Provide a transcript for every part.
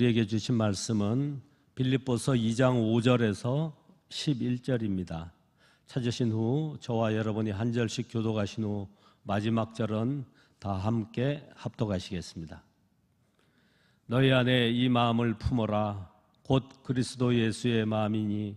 우리에게 주신 말씀은 빌립보서 2장 5절에서 11절입니다. 찾으신 후 저와 여러분이 한 절씩 교독하신 후 마지막 절은 다 함께 합독하시겠습니다. 너희 안에 이 마음을 품어라 곧 그리스도 예수의 마음이니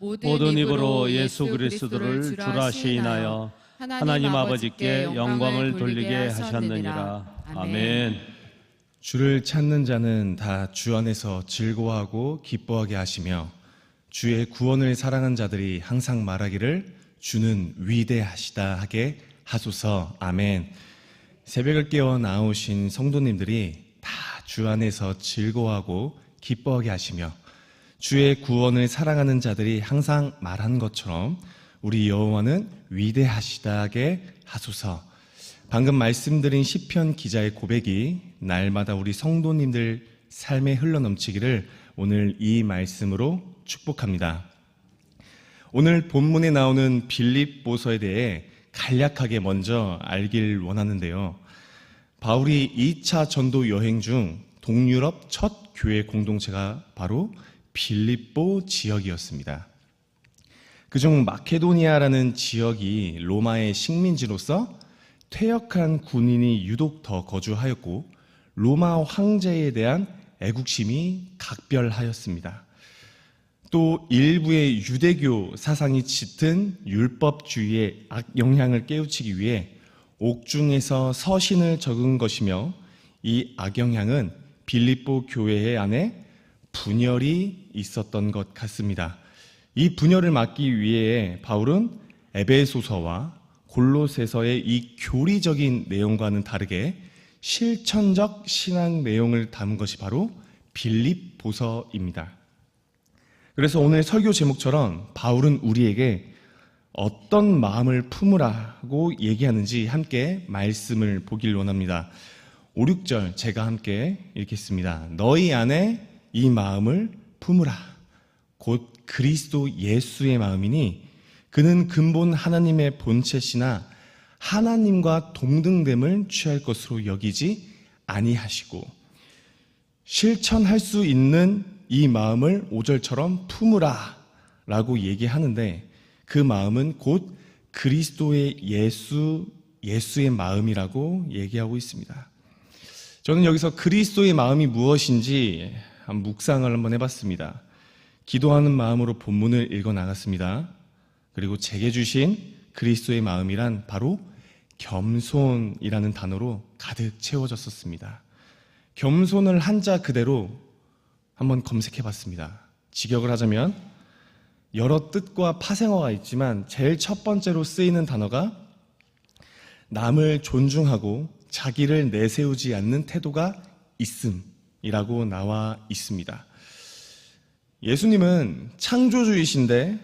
모든 입으로 예수 그리스도를 주라 시인하여 하나님 아버지께 영광을 돌리게 하셨느니라. 아멘. 주를 찾는 자는 다 주 안에서 즐거워하고 기뻐하게 하시며 주의 구원을 사랑한 자들이 항상 말하기를 주는 위대하시다 하게 하소서. 아멘. 새벽을 깨어 나오신 성도님들이 다 주 안에서 즐거워하고 기뻐하게 하시며 주의 구원을 사랑하는 자들이 항상 말한 것처럼 우리 여호와는 위대하시다게 하소서. 방금 말씀드린 시편 기자의 고백이 날마다 우리 성도님들 삶에 흘러넘치기를 오늘 이 말씀으로 축복합니다. 오늘 본문에 나오는 빌립보서에 대해 간략하게 먼저 알길 원하는데요. 바울이 2차 전도 여행 중 동유럽 첫 교회 공동체가 바로 빌립보 지역이었습니다. 그중 마케도니아라는 지역이 로마의 식민지로서 퇴역한 군인이 유독 더 거주하였고 로마 황제에 대한 애국심이 각별하였습니다. 또 일부의 유대교 사상이 짙은 율법주의의 악영향을 깨우치기 위해 옥중에서 서신을 적은 것이며 이 악영향은 빌립보 교회 안에 분열이 있었던 것 같습니다. 이 분열을 막기 위해 바울은 에베소서와 골로새서의 이 교리적인 내용과는 다르게 실천적 신앙 내용을 담은 것이 바로 빌립보서입니다. 그래서 오늘 설교 제목처럼 바울은 우리에게 어떤 마음을 품으라고 얘기하는지 함께 말씀을 보길 원합니다. 5, 6절 제가 함께 읽겠습니다. 너희 안에 이 마음을 품으라. 곧 그리스도 예수의 마음이니 그는 근본 하나님의 본체시나 하나님과 동등됨을 취할 것으로 여기지 아니하시고 실천할 수 있는 이 마음을 5절처럼 품으라 라고 얘기하는데 그 마음은 곧 그리스도의 예수, 예수의 마음이라고 얘기하고 있습니다. 저는 여기서 그리스도의 마음이 무엇인지 한 묵상을 한번 해봤습니다. 기도하는 마음으로 본문을 읽어 나갔습니다. 그리고 제게 주신 그리스도의 마음이란 바로 겸손이라는 단어로 가득 채워졌었습니다. 겸손을 한자 그대로 한번 검색해 봤습니다. 직역을 하자면 여러 뜻과 파생어가 있지만 제일 첫 번째로 쓰이는 단어가 남을 존중하고 자기를 내세우지 않는 태도가 있음 이라고 나와 있습니다. 예수님은 창조주이신데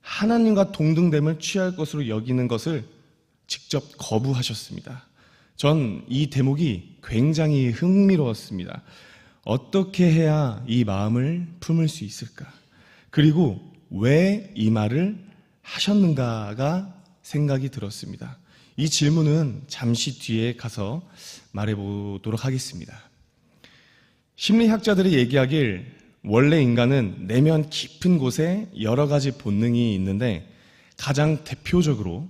하나님과 동등됨을 취할 것으로 여기는 것을 직접 거부하셨습니다. 전 이 대목이 굉장히 흥미로웠습니다. 어떻게 해야 이 마음을 품을 수 있을까? 그리고 왜 이 말을 하셨는가가 생각이 들었습니다. 이 질문은 잠시 뒤에 가서 말해보도록 하겠습니다. 심리학자들이 얘기하길 원래 인간은 내면 깊은 곳에 여러 가지 본능이 있는데 가장 대표적으로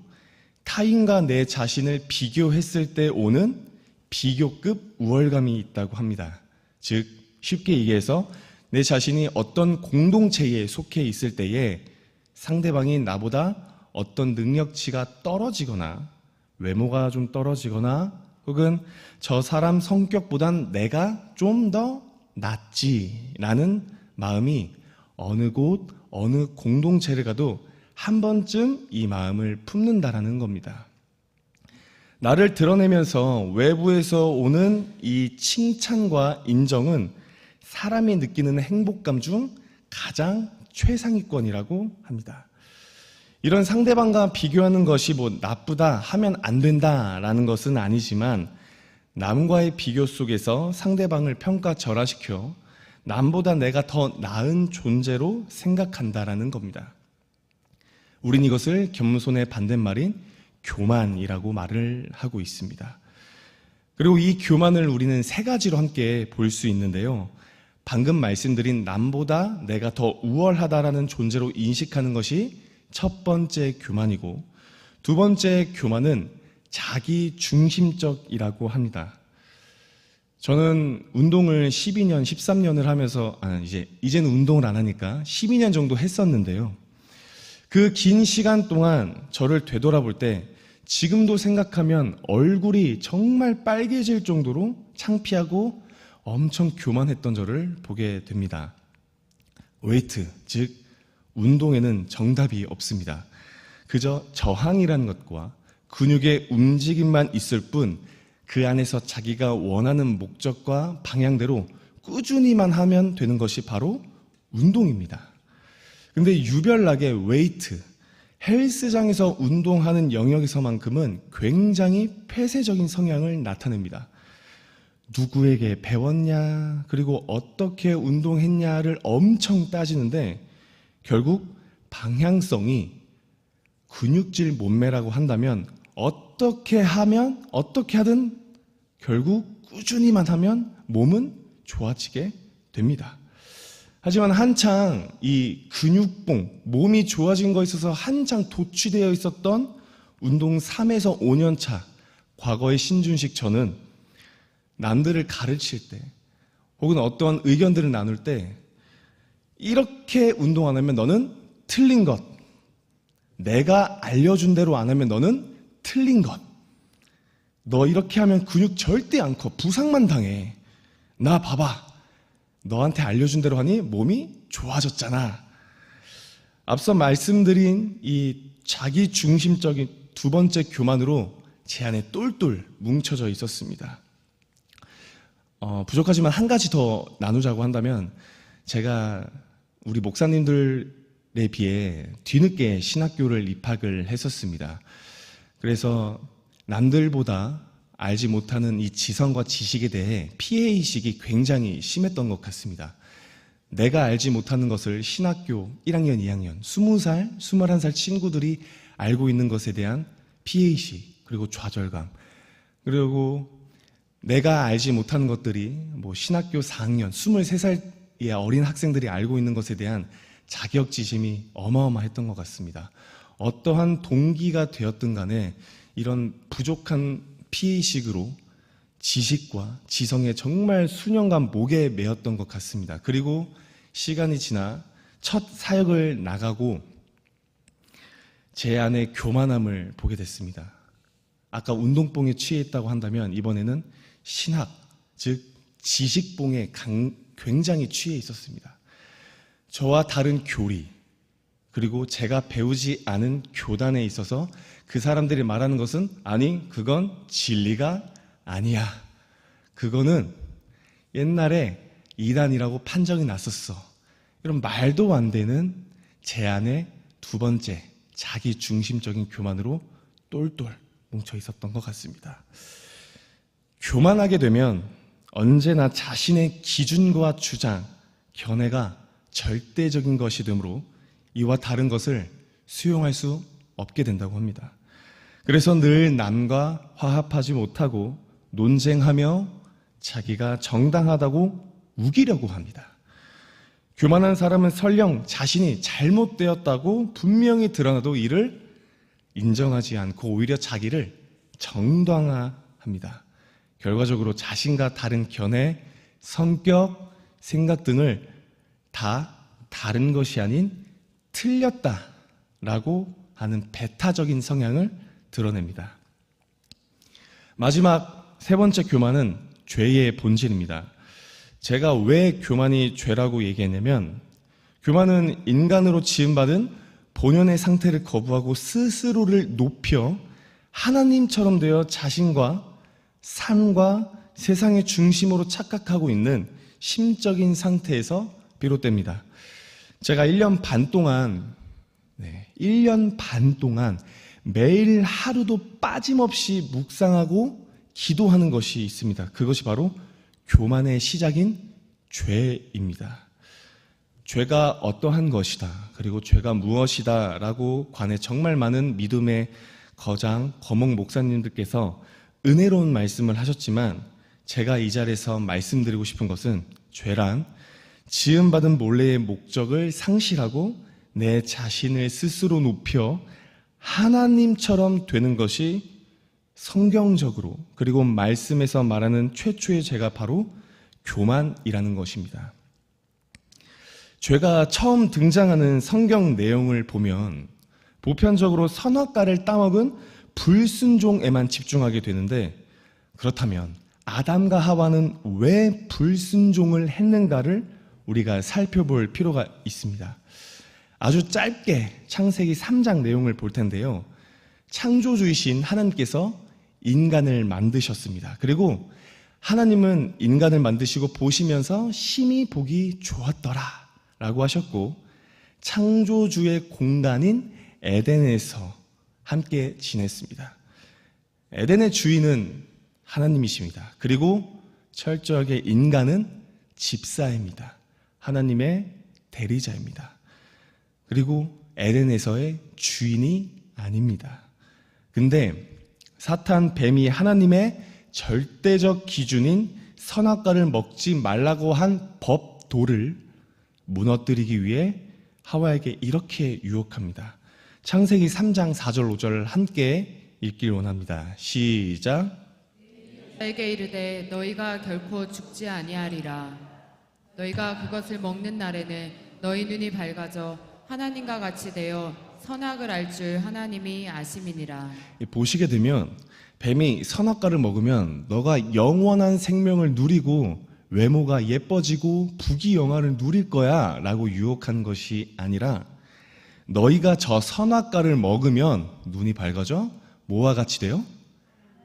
타인과 내 자신을 비교했을 때 오는 비교급 우월감이 있다고 합니다. 즉, 쉽게 얘기해서 내 자신이 어떤 공동체에 속해 있을 때에 상대방이 나보다 어떤 능력치가 떨어지거나 외모가 좀 떨어지거나 혹은 저 사람 성격보단 내가 좀 더 낫지라는 마음이 어느 곳, 어느 공동체를 가도 한 번쯤 이 마음을 품는다라는 겁니다. 나를 드러내면서 외부에서 오는 이 칭찬과 인정은 사람이 느끼는 행복감 중 가장 최상위권이라고 합니다. 이런 상대방과 비교하는 것이 뭐 나쁘다 하면 안 된다라는 것은 아니지만 남과의 비교 속에서 상대방을 평가절하시켜 남보다 내가 더 나은 존재로 생각한다라는 겁니다. 우린 이것을 겸손의 반대말인 교만이라고 말을 하고 있습니다. 그리고 이 교만을 우리는 세 가지로 함께 볼 수 있는데요. 방금 말씀드린 남보다 내가 더 우월하다라는 존재로 인식하는 것이 첫 번째 교만이고 두 번째 교만은 자기 중심적이라고 합니다. 저는 운동을 12년, 13년을 하면서 아, 이제 이제는 운동을 안 하니까 12년 정도 했었는데요. 그 긴 시간 동안 저를 되돌아볼 때 지금도 생각하면 얼굴이 정말 빨개질 정도로 창피하고 엄청 교만했던 저를 보게 됩니다. 웨이트, 즉 운동에는 정답이 없습니다. 그저 저항이라는 것과 근육의 움직임만 있을 뿐 그 안에서 자기가 원하는 목적과 방향대로 꾸준히만 하면 되는 것이 바로 운동입니다. 근데 유별나게 웨이트, 헬스장에서 운동하는 영역에서만큼은 굉장히 폐쇄적인 성향을 나타냅니다. 누구에게 배웠냐, 그리고 어떻게 운동했냐를 엄청 따지는데 결국 방향성이 근육질 몸매라고 한다면 어떻게 하면, 어떻게 하든 결국 꾸준히만 하면 몸은 좋아지게 됩니다. 하지만 한창 이 근육봉, 몸이 좋아진 거에 있어서 한창 도취되어 있었던 운동 3에서 5년 차, 과거의 신준식 저는 남들을 가르칠 때, 혹은 어떠한 의견들을 나눌 때, 이렇게 운동 안 하면 너는 틀린 것. 내가 알려준 대로 안 하면 너는 틀린 것. 너 이렇게 하면 근육 절대 안 커. 부상만 당해. 나 봐봐. 너한테 알려준 대로 하니 몸이 좋아졌잖아. 앞서 말씀드린 이 자기 중심적인 두 번째 교만으로 제 안에 똘똘 뭉쳐져 있었습니다. 어, 부족하지만 한 가지 더 나누자고 한다면 제가 우리 목사님들에 비해 뒤늦게 신학교를 입학을 했었습니다. 그래서 남들보다 알지 못하는 이 지성과 지식에 대해 피해의식이 굉장히 심했던 것 같습니다. 내가 알지 못하는 것을 신학교 1학년, 2학년, 20살, 21살 친구들이 알고 있는 것에 대한 피해의식, 그리고 좌절감, 그리고 내가 알지 못하는 것들이 뭐 신학교 4학년, 23살의 어린 학생들이 알고 있는 것에 대한 자격지심이 어마어마했던 것 같습니다. 어떠한 동기가 되었든 간에 이런 부족한 피해의식으로 지식과 지성에 정말 수년간 목에 매었던 것 같습니다. 그리고 시간이 지나 첫 사역을 나가고 제 안에 교만함을 보게 됐습니다. 아까 운동뽕에 취해 있다고 한다면 이번에는 신학, 즉 지식뽕에 강- 굉장히 취해 있었습니다. 저와 다른 교리, 그리고 제가 배우지 않은 교단에 있어서 그 사람들이 말하는 것은 아니, 그건 진리가 아니야. 그거는 옛날에 이단이라고 판정이 났었어. 이런 말도 안 되는 제 안에 두 번째 자기 중심적인 교만으로 똘똘 뭉쳐 있었던 것 같습니다. 교만하게 되면 언제나 자신의 기준과 주장, 견해가 절대적인 것이 되므로 이와 다른 것을 수용할 수 없게 된다고 합니다. 그래서 늘 남과 화합하지 못하고 논쟁하며 자기가 정당하다고 우기려고 합니다. 교만한 사람은 설령 자신이 잘못되었다고 분명히 드러나도 이를 인정하지 않고 오히려 자기를 정당화합니다. 결과적으로 자신과 다른 견해, 성격, 생각 등을 다 다른 것이 아닌 틀렸다라고 하는 배타적인 성향을 드러냅니다. 마지막 세 번째 교만은 죄의 본질입니다. 제가 왜 교만이 죄라고 얘기했냐면 교만은 인간으로 지음받은 본연의 상태를 거부하고 스스로를 높여 하나님처럼 되어 자신과 삶과 세상의 중심으로 착각하고 있는 심적인 상태에서 비롯됩니다. 제가 1년 반 동안, 네, 1년 반 동안 매일 하루도 빠짐없이 묵상하고 기도하는 것이 있습니다. 그것이 바로 교만의 시작인 죄입니다. 죄가 어떠한 것이다. 그리고 죄가 무엇이다. 라고 관해 정말 많은 믿음의 거장, 거목 목사님들께서 은혜로운 말씀을 하셨지만 제가 이 자리에서 말씀드리고 싶은 것은 죄란 지음받은 몰래의 목적을 상실하고 내 자신을 스스로 높여 하나님처럼 되는 것이 성경적으로 그리고 말씀에서 말하는 최초의 죄가 바로 교만이라는 것입니다. 죄가 처음 등장하는 성경 내용을 보면 보편적으로 선악과를 따먹은 불순종에만 집중하게 되는데 그렇다면 아담과 하와는 왜 불순종을 했는가를 우리가 살펴볼 필요가 있습니다. 아주 짧게 창세기 3장 내용을 볼 텐데요. 창조주이신 하나님께서 인간을 만드셨습니다. 그리고 하나님은 인간을 만드시고 보시면서 심히 보기 좋았더라 라고 하셨고 창조주의 공간인 에덴에서 함께 지냈습니다. 에덴의 주인은 하나님이십니다. 그리고 철저하게 인간은 집사입니다. 하나님의 대리자입니다. 그리고 에덴에서의 주인이 아닙니다. 근데 사탄 뱀이 하나님의 절대적 기준인 선악과를 먹지 말라고 한 법도를 무너뜨리기 위해 하와에게 이렇게 유혹합니다. 창세기 3장 4절 5절 함께 읽길 원합니다. 시작. 너에게 이르되 너희가 결코 죽지 아니하리라 너희가 그것을 먹는 날에는 너희 눈이 밝아져 하나님과 같이 되어 선악을 알 줄 하나님이 아심이니라 보시게 되면 뱀이 선악과를 먹으면 너가 영원한 생명을 누리고 외모가 예뻐지고 부귀 영화를 누릴 거야 라고 유혹한 것이 아니라 너희가 저 선악과를 먹으면 눈이 밝아져 뭐와 같이 돼요?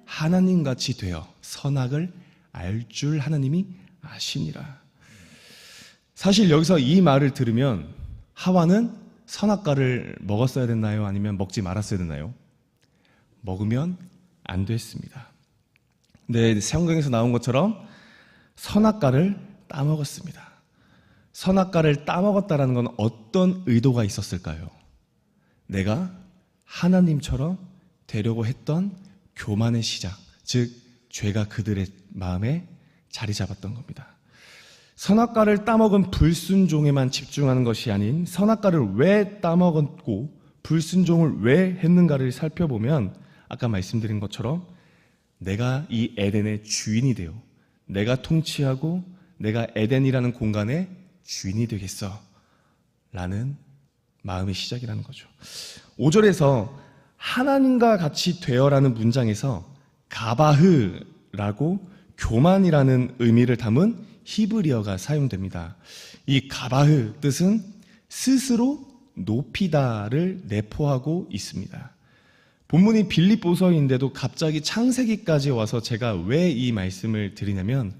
하나님 같이 되어 선악을 알 줄 하나님이 아시니라. 사실 여기서 이 말을 들으면 하와는 선악과를 먹었어야 됐나요? 아니면 먹지 말았어야 됐나요? 먹으면 안 됐습니다. 네, 성경에서 나온 것처럼 선악과를 따먹었습니다. 선악과를 따먹었다라는 건 어떤 의도가 있었을까요? 내가 하나님처럼 되려고 했던 교만의 시작, 즉 죄가 그들의 마음에 자리 잡았던 겁니다. 선악과를 따먹은 불순종에만 집중하는 것이 아닌 선악과를 왜 따먹었고 불순종을 왜 했는가를 살펴보면 아까 말씀드린 것처럼 내가 이 에덴의 주인이 되어 내가 통치하고 내가 에덴이라는 공간의 주인이 되겠어 라는 마음의 시작이라는 거죠. 5절에서 하나님과 같이 되어라는 문장에서 가바흐라고 교만이라는 의미를 담은 히브리어가 사용됩니다. 이 가바흐 뜻은 스스로 높이다를 내포하고 있습니다. 본문이 빌립보서인데도 갑자기 창세기까지 와서 제가 왜 이 말씀을 드리냐면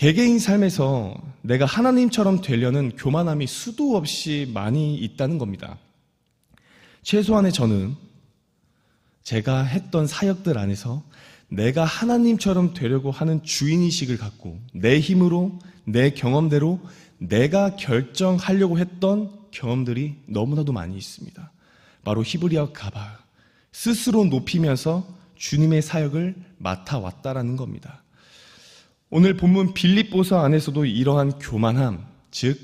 개개인 삶에서 내가 하나님처럼 되려는 교만함이 수도 없이 많이 있다는 겁니다. 최소한의 저는 제가 했던 사역들 안에서 내가 하나님처럼 되려고 하는 주인의식을 갖고 내 힘으로 내 경험대로 내가 결정하려고 했던 경험들이 너무나도 많이 있습니다. 바로 히브리어 가바 스스로 높이면서 주님의 사역을 맡아왔다라는 겁니다. 오늘 본문 빌립보서 안에서도 이러한 교만함, 즉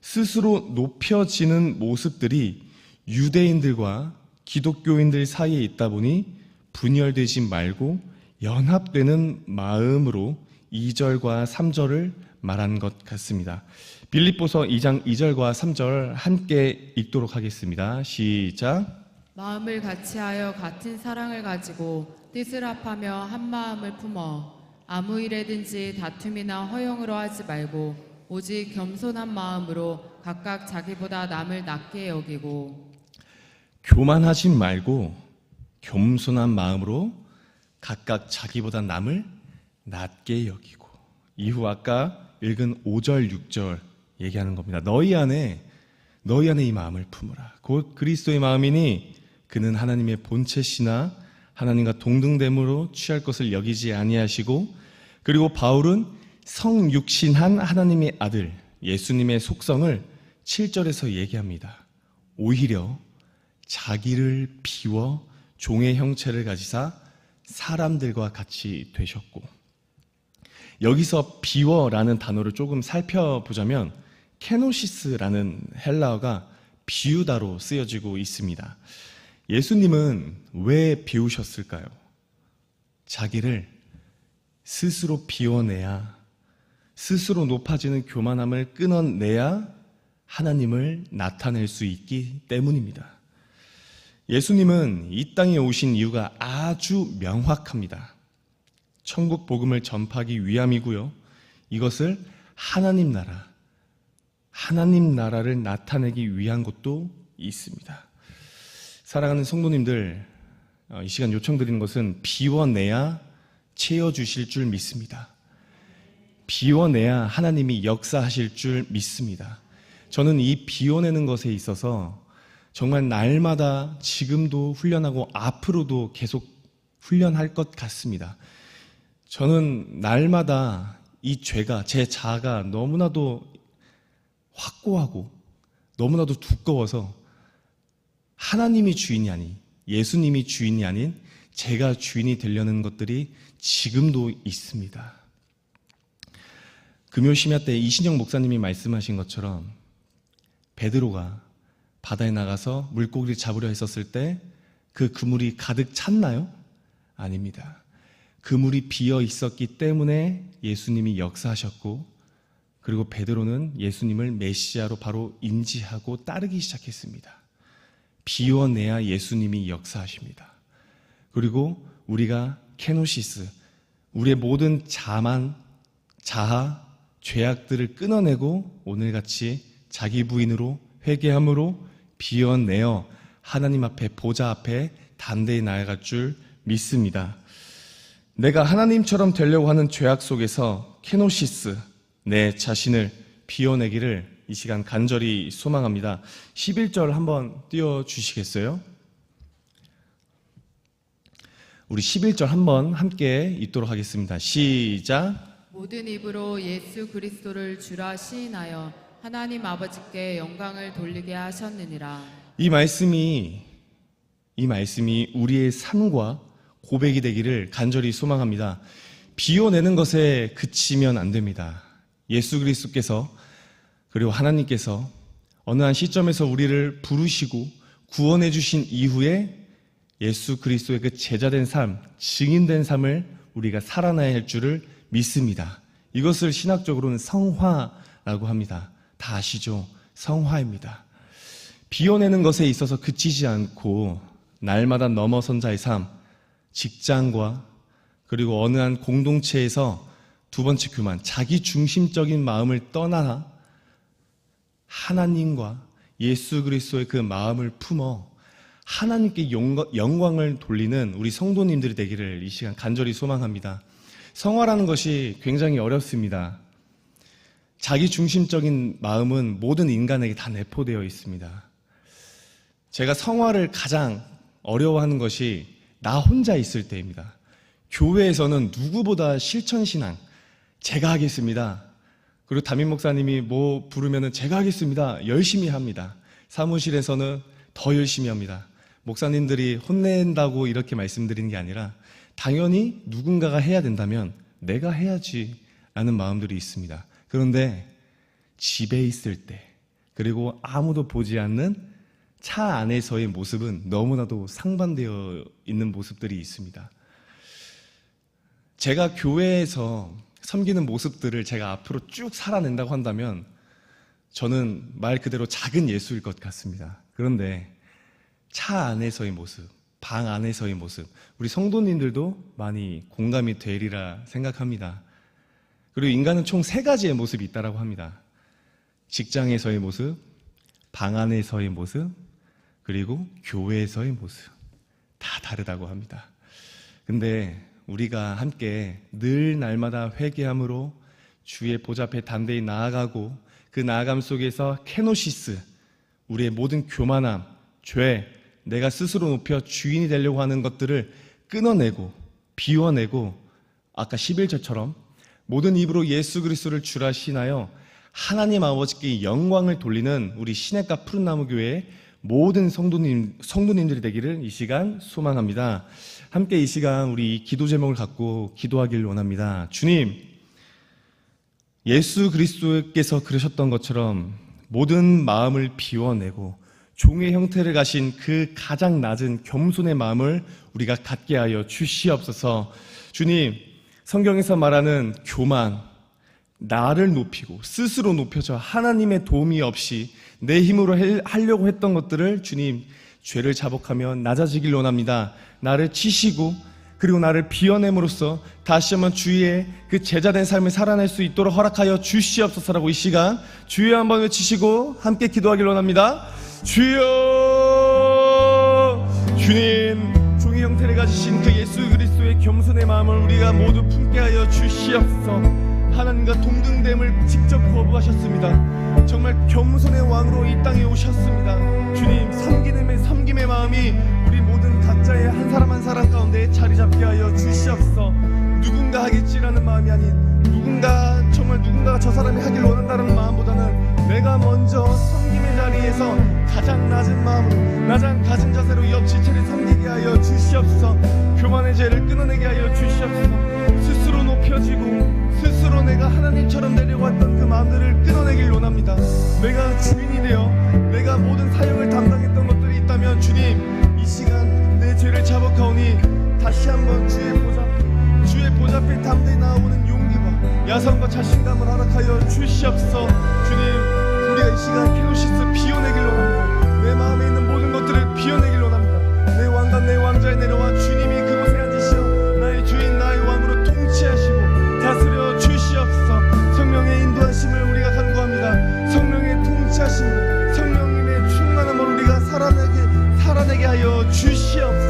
스스로 높여지는 모습들이 유대인들과 기독교인들 사이에 있다 보니 분열되지 말고 연합되는 마음으로 2절과 3절을 말한 것 같습니다. 빌립보서 2장 2절과 3절 함께 읽도록 하겠습니다. 시작. 마음을 같이하여 같은 사랑을 가지고 뜻을 합하며 한 마음을 품어 아무 일에든지 다툼이나 허용으로 하지 말고 오직 겸손한 마음으로 각각 자기보다 남을 낮게 여기고 교만하지 말고 겸손한 마음으로 각각 자기보다 남을 낮게 여기고 이후 아까 읽은 5절, 6절 얘기하는 겁니다. 너희 안에 너희 안에 이 마음을 품으라. 곧 그리스도의 마음이니 그는 하나님의 본체시나 하나님과 동등됨으로 취할 것을 여기지 아니하시고 그리고 바울은 성육신한 하나님의 아들 예수님의 속성을 7절에서 얘기합니다. 오히려 자기를 비워 종의 형체를 가지사 사람들과 같이 되셨고 여기서 비워라는 단어를 조금 살펴보자면 케노시스라는 헬라어가 비우다로 쓰여지고 있습니다. 예수님은 왜 비우셨을까요? 자기를 스스로 비워내야 스스로 높아지는 교만함을 끊어내야 하나님을 나타낼 수 있기 때문입니다. 예수님은 이 땅에 오신 이유가 아주 명확합니다. 천국 복음을 전파하기 위함이고요. 이것을 하나님 나라, 하나님 나라를 나타내기 위한 것도 있습니다. 사랑하는 성도님들, 어, 이 시간 요청드리는 것은 비워내야 채워주실 줄 믿습니다. 비워내야 하나님이 역사하실 줄 믿습니다. 저는 이 비워내는 것에 있어서 정말 날마다 지금도 훈련하고 앞으로도 계속 훈련할 것 같습니다. 저는 날마다 이 죄가, 제 자아가 너무나도 확고하고 너무나도 두꺼워서 하나님이 주인이 아닌 예수님이 주인이 아닌 제가 주인이 되려는 것들이 지금도 있습니다. 금요 심야 때 이신영 목사님이 말씀하신 것처럼 베드로가 바다에 나가서 물고기를 잡으려 했었을 때 그 그물이 가득 찼나요? 아닙니다. 그물이 비어 있었기 때문에 예수님이 역사하셨고 그리고 베드로는 예수님을 메시아로 바로 인지하고 따르기 시작했습니다. 비워내야 예수님이 역사하십니다. 그리고 우리가 케노시스, 우리의 모든 자만, 자아, 죄악들을 끊어내고 오늘같이 자기 부인으로 회개함으로 비워내어 하나님 앞에 보좌 앞에 담대히 나아갈 줄 믿습니다. 내가 하나님처럼 되려고 하는 죄악 속에서 케노시스, 내 자신을 비워내기를 이 시간 간절히 소망합니다. 11절 한번 띄워주시겠어요? 우리 11절 한번 함께 읽도록 하겠습니다. 시작. 모든 입으로 예수 그리스도를 주라 시인하여 하나님 아버지께 영광을 돌리게 하셨느니라. 이 말씀이 이 말씀이 우리의 삶과 고백이 되기를 간절히 소망합니다. 비워내는 것에 그치면 안 됩니다. 예수 그리스도께서 그리고 하나님께서 어느 한 시점에서 우리를 부르시고 구원해 주신 이후에 예수 그리스도의 그 제자된 삶, 증인된 삶을 우리가 살아나야 할 줄을 믿습니다. 이것을 신학적으로는 성화라고 합니다. 다 아시죠? 성화입니다. 비워내는 것에 있어서 그치지 않고 날마다 넘어선 자의 삶, 직장과 그리고 어느 한 공동체에서 두 번째 교만, 자기 중심적인 마음을 떠나 하나님과 예수 그리스도의 그 마음을 품어 하나님께 영광- 영광을 돌리는 우리 성도님들이 되기를 이 시간 간절히 소망합니다. 성화라는 것이 굉장히 어렵습니다. 자기 중심적인 마음은 모든 인간에게 다 내포되어 있습니다. 제가 성화를 가장 어려워하는 것이 나 혼자 있을 때입니다. 교회에서는 누구보다 실천신앙, 제가 하겠습니다. 그리고 담임 목사님이 뭐 부르면은 제가 하겠습니다. 열심히 합니다. 사무실에서는 더 열심히 합니다. 목사님들이 혼낸다고 이렇게 말씀드리는 게 아니라 당연히 누군가가 해야 된다면 내가 해야지 라는 마음들이 있습니다. 그런데 집에 있을 때 그리고 아무도 보지 않는 차 안에서의 모습은 너무나도 상반되어 있는 모습들이 있습니다. 제가 교회에서 섬기는 모습들을 제가 앞으로 쭉 살아낸다고 한다면 저는 말 그대로 작은 예수일 것 같습니다. 그런데 차 안에서의 모습, 방 안에서의 모습, 우리 성도님들도 많이 공감이 되리라 생각합니다. 그리고 인간은 총 세 가지의 모습이 있다라고 합니다. 직장에서의 모습, 방 안에서의 모습, 그리고 교회에서의 모습. 다 다르다고 합니다. 근데 우리가 함께 늘 날마다 회개함으로 주의 보좌 앞에 담대히 나아가고 그 나아감 속에서 케노시스 우리의 모든 교만함, 죄, 내가 스스로 높여 주인이 되려고 하는 것들을 끊어내고 비워내고 아까 11절처럼 모든 입으로 예수 그리스도를 주라 신하여 하나님 아버지께 영광을 돌리는 우리 시내가 푸른나무 교회의 모든 성도님 성도님들이 되기를 이 시간 소망합니다. 함께 이 시간 우리 기도 제목을 갖고 기도하길 원합니다. 주님, 예수 그리스도께서 그러셨던 것처럼 모든 마음을 비워내고 종의 형태를 가신 그 가장 낮은 겸손의 마음을 우리가 갖게 하여 주시옵소서. 주님, 성경에서 말하는 교만, 나를 높이고 스스로 높여져 하나님의 도움이 없이 내 힘으로 해- 하려고 했던 것들을 주님 죄를 자복하며 낮아지길 원합니다. 나를 치시고 그리고 나를 비워냄으로써 다시 한번 주의 그 제자된 삶을 살아낼 수 있도록 허락하여 주시옵소서라고 이 시간 주여 한번 외치시고 함께 기도하길 원합니다. 주여 주님 종의 형태를 가지신 그 예수 그리스도의 겸손의 마음을 우리가 모두 품게 하여 주시옵소서 하나님과 동등됨을 직접 거부하셨습니다. 정말 겸손의 왕으로 이 땅에 오셨습니다. 주님 섬기는 섬김의 마음이 우리 모든 각자의 한 사람 한 사람 가운데 자리 잡게 하여 주시옵소서 누군가 하겠지라는 마음이 아닌 누군가 정말 누군가가 저 사람이 하길 원한다는 마음보다는 내가 먼저 섬김의 자리에서 가장 낮은 마음으로 가장 가진 자세로 옆 지체를 섬기게 하여 주시옵소서. 교만의 죄를 끊어내게 하여 주시옵소서. 스스로 높여지고 스스로 내가 하나님처럼 했던 그 마음들을 끊어내길 원합니다. 내가 주인이 되어 내가 모든 사역을 담당했던 것들이 있다면 주님 이 시간 내 죄를 자복하오니 다시 한번 주의 보좌 주의 보좌 앞에 담대히 나아오는 용기와 야성과 자신감을 허락하여 주시옵소서. 주님 우리가 이 시간 필로시스 비워내길 원합니다. 내 마음에 있는 모든 것들을 비워내길 원합니다. 내 왕과 내 왕자에 내려와 주님이 그곳에 앉으시어 나의 주인 나의 왕으로 통치하시고 다스려 주시옵소서. 성령의 인도하심을 우리가 간구합니다. 성령의 통치하심 성령님의 충만함을 우리가 살아내게 살아내게 하여 주시옵소서.